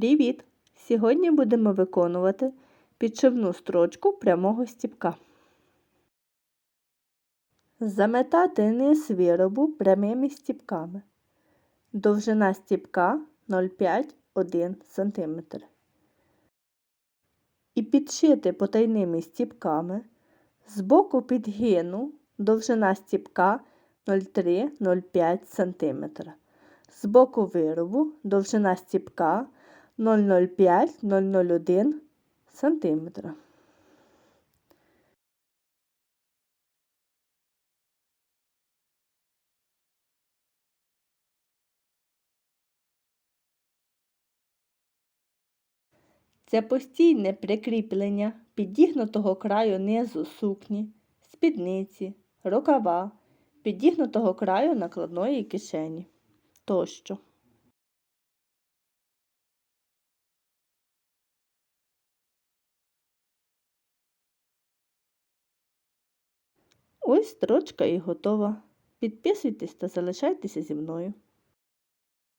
Привіт! Сьогодні будемо виконувати підшивну строчку прямого стіпка. Заметати низ виробу прямими стіпками. Довжина стіпка 0,5-1 см. І підшити потайними стіпками з боку підгину довжина стіпка 0,3-0,5 см. З боку виробу довжина стіпка 0,05-0,01 см. Це постійне прикріплення підігнутого краю низу сукні, спідниці, рукава, підігнутого краю накладної кишені тощо. Ось строчка і готова. Підписуйтесь та залишайтеся зі мною.